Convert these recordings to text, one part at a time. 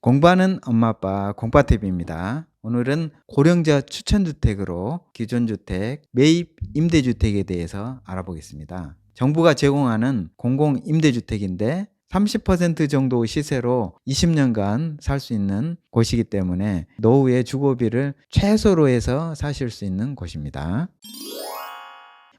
공부하는 엄마 아빠 공파TV입니다. 오늘은 고령자 추천주택으로 기존 주택, 매입 임대주택에 대해서 알아보겠습니다. 정부가 제공하는 공공임대주택인데 30% 정도 시세로 20년간 살 수 있는 곳이기 때문에 노후의 주거비를 최소로 해서 사실 수 있는 곳입니다.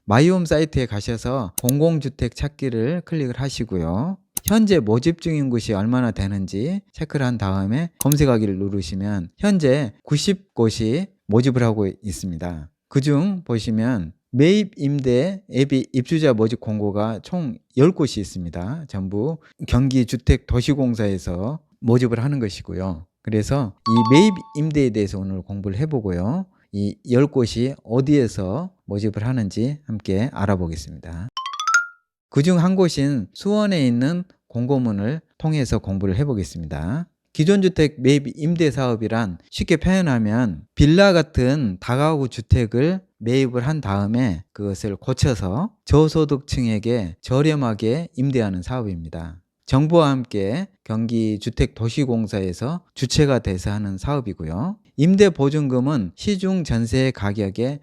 마이홈 사이트에 가셔서 공공주택 찾기를 클릭을 하시고요. 현재 모집 중인 곳이 얼마나 되는지 체크를 한 다음에 검색하기를 누르시면 현재 90곳이 모집을 하고 있습니다. 그 중 보시면 매입 임대 예비 입주자 모집 공고가 총 10곳이 있습니다. 전부 경기 주택 도시공사에서 모집을 하는 것이고요. 그래서 이 매입 임대에 대해서 오늘 공부를 해보고요. 이 10곳이 어디에서 모집을 하는지 함께 알아보겠습니다. 그중 한 곳인 수원에 있는 공고문을 통해서 공부를 해보겠습니다. 기존 주택 매입 임대 사업이란 쉽게 표현하면 빌라 같은 다가구 주택을 매입을 한 다음에 그것을 고쳐서 저소득층에게 저렴하게 임대하는 사업입니다. 정부와 함께 경기주택도시공사에서 주체가 돼서 하는 사업이고요. 임대보증금은 시중 전세 가격의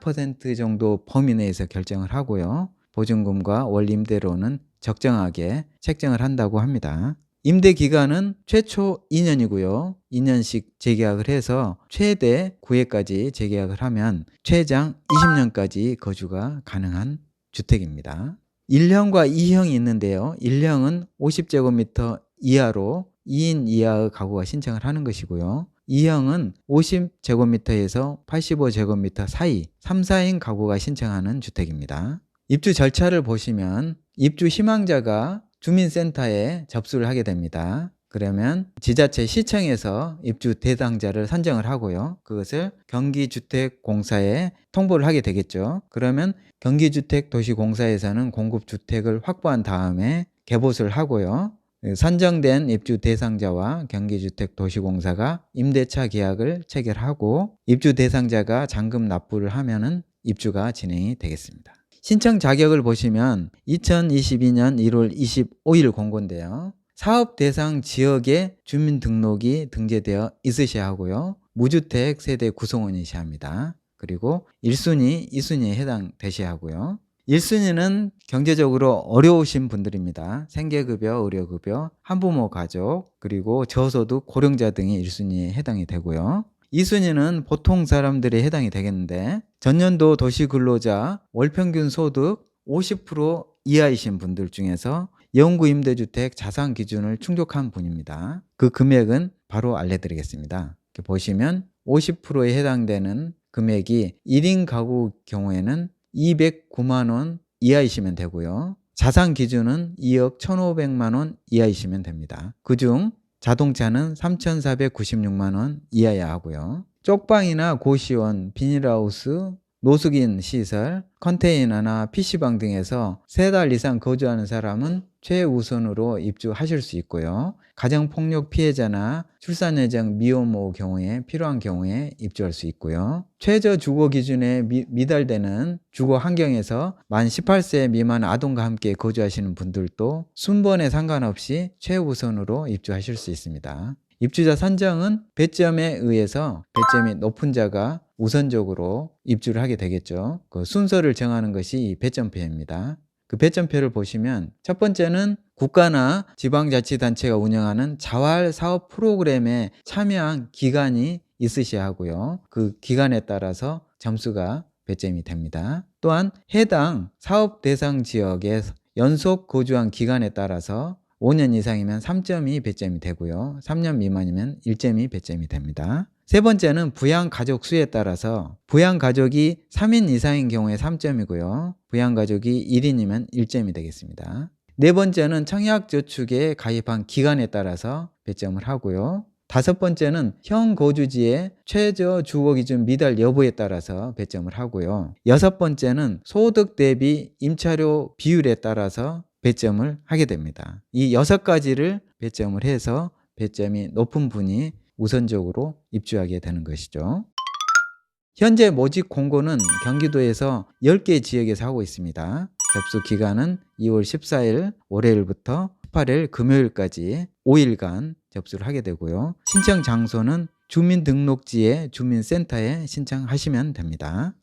30% 정도 범위 내에서 결정을 하고요. 보증금과 월 임대료는 적정하게 책정을 한다고 합니다. 임대 기간은 최초 2년이고요. 2년씩 재계약을 해서 최대 9회까지 재계약을 하면 최장 20년까지 거주가 가능한 주택입니다. 1형과 2형이 있는데요. 1형은 50제곱미터 이하로 2인 이하의 가구가 신청을 하는 것이고요. 2형은 50제곱미터에서 85제곱미터 사이 3, 4인 가구가 신청하는 주택입니다. 입주 절차를 보시면 입주 희망자가 주민센터에 접수를 하게 됩니다. 그러면 지자체 시청에서 입주 대상자를 선정을 하고요. 그것을 경기주택공사에 통보를 하게 되겠죠. 그러면 경기주택도시공사에서는 공급주택을 확보한 다음에 개보수를 하고요. 선정된 입주 대상자와 경기주택도시공사가 임대차 계약을 체결하고 입주 대상자가 잔금 납부를 하면은 입주가 진행이 되겠습니다. 신청 자격을 보시면 2022년 1월 25일 공고인데요. 사업 대상 지역에 주민등록이 등재되어 있으셔야 하고요. 무주택 세대 구성원이셔야 합니다. 그리고 1순위, 2순위에 해당되셔야 하고요. 1순위는 경제적으로 어려우신 분들입니다. 생계급여, 의료급여, 한부모 가족, 그리고 저소득 고령자 등이 1순위에 해당이 되고요. 2순위는 보통 사람들이 해당이 되겠는데 전년도 도시근로자 월평균 소득 50% 이하이신 분들 중에서 영구 임대주택 자산 기준을 충족한 분입니다. 그 금액은 바로 알려드리겠습니다. 보시면 50%에 해당되는 금액이 1인 가구 경우에는 209만 원 이하이시면 되고요. 자산 기준은 2억 1,500만 원 이하이시면 됩니다. 그중 자동차는 3,496만 원 이하야 하고요. 쪽방이나 고시원, 비닐하우스, 노숙인 시설, 컨테이너나 PC방 등에서 세 달 이상 거주하는 사람은 최우선으로 입주하실 수 있고요. 가정폭력 피해자나 출산 예정 미혼모 경우에 필요한 경우에 입주할 수 있고요. 최저 주거 기준에 미, 미달되는 주거 환경에서 만 18세 미만 아동과 함께 거주하시는 분들도 순번에 상관없이 최우선으로 입주하실 수 있습니다. 입주자 선정은 배점에 의해서 배점이 높은 자가 우선적으로 입주를 하게 되겠죠. 그 순서를 정하는 것이 이 배점표입니다. 그 배점표를 보시면 첫 번째는 국가나 지방자치단체가 운영하는 자활 사업 프로그램에 참여한 기간이 있으셔야 하고요. 그 기간에 따라서 점수가 배점이 됩니다. 또한 해당 사업 대상 지역에 연속 거주한 기간에 따라서 5년 이상이면 3점이 배점이 되고요. 3년 미만이면 1점이 배점이 됩니다. 세 번째는 부양 가족 수에 따라서 부양 가족이 3인 이상인 경우에 3점이고요. 부양 가족이 1인이면 1점이 되겠습니다. 네 번째는 청약저축에 가입한 기간에 따라서 배점을 하고요. 다섯 번째는 형 거주지의 최저 주거 기준 미달 여부에 따라서 배점을 하고요. 여섯 번째는 소득 대비 임차료 비율에 따라서 배점을 하게 됩니다. 이 여섯 가지를 배점을 해서 배점이 높은 분이 우선적으로 입주하게 되는 것이죠. 현재 모집 공고는 경기도에서 10개 지역에서 하고 있습니다. 접수 기간은 2월 14일 월요일부터 18일 금요일까지 5일간 접수를 하게 되고요. 신청 장소는 주민등록지의 주민센터에 신청하시면 됩니다.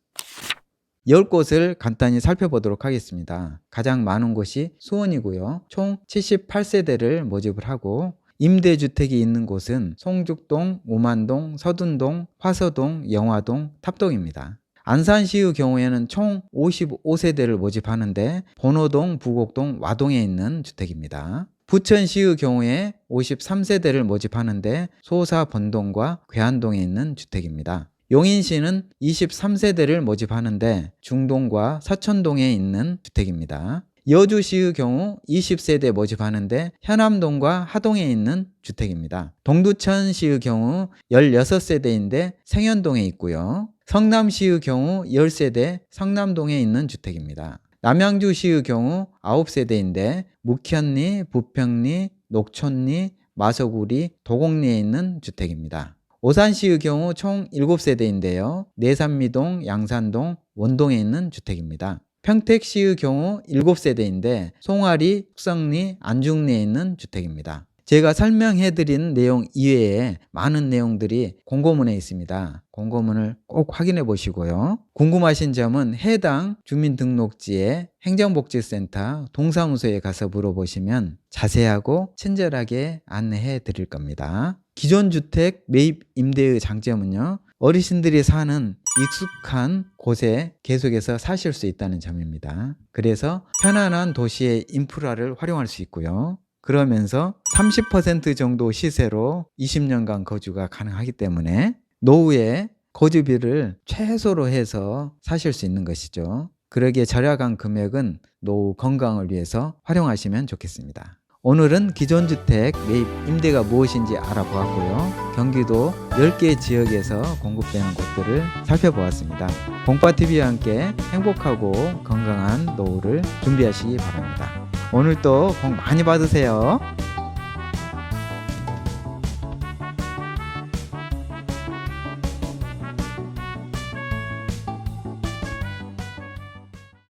10곳을 간단히 살펴보도록 하겠습니다. 가장 많은 곳이 수원이고요. 총 78세대를 모집을 하고 임대주택이 있는 곳은 송죽동, 오만동, 서둔동, 화서동, 영화동, 탑동입니다. 안산시의 경우에는 총 55세대를 모집하는데 번호동, 부곡동, 와동에 있는 주택입니다. 부천시의 경우에 53세대를 모집하는데 소사 번동과 괴한동에 있는 주택입니다. 용인시는 23세대를 모집하는데 중동과 서천동에 있는 주택입니다. 여주시의 경우 20세대 모집하는데 현암동과 하동에 있는 주택입니다. 동두천시의 경우 16세대인데 생현동에 있고요. 성남시의 경우 10세대 성남동에 있는 주택입니다. 남양주시의 경우 9세대인데 묵현리, 부평리, 녹촌리, 마서구리, 도곡리에 있는 주택입니다. 오산시의 경우 총 7세대인데요. 내산미동, 양산동, 원동에 있는 주택입니다. 평택시의 경우 7세대인데 송아리, 숙성리, 안중리에 있는 주택입니다. 제가 설명해 드린 내용 이외에 많은 내용들이 공고문에 있습니다. 공고문을 꼭 확인해 보시고요. 궁금하신 점은 해당 주민등록지의 행정복지센터 동사무소에 가서 물어보시면 자세하고 친절하게 안내해 드릴 겁니다. 기존 주택 매입 임대의 장점은요. 어르신들이 사는 익숙한 곳에 계속해서 사실 수 있다는 점입니다. 그래서 편안한 도시의 인프라를 활용할 수 있고요. 그러면서 30% 정도 시세로 20년간 거주가 가능하기 때문에 노후에 거주비를 최소로 해서 사실 수 있는 것이죠. 그러기에 절약한 금액은 노후 건강을 위해서 활용하시면 좋겠습니다. 오늘은 기존 주택 매입 임대가 무엇인지 알아보았고요. 경기도 10개 지역에서 공급되는 곳들을 살펴보았습니다. 공파TV와 함께 행복하고 건강한 노후를 준비하시기 바랍니다. 오늘도 복 많이 받으세요.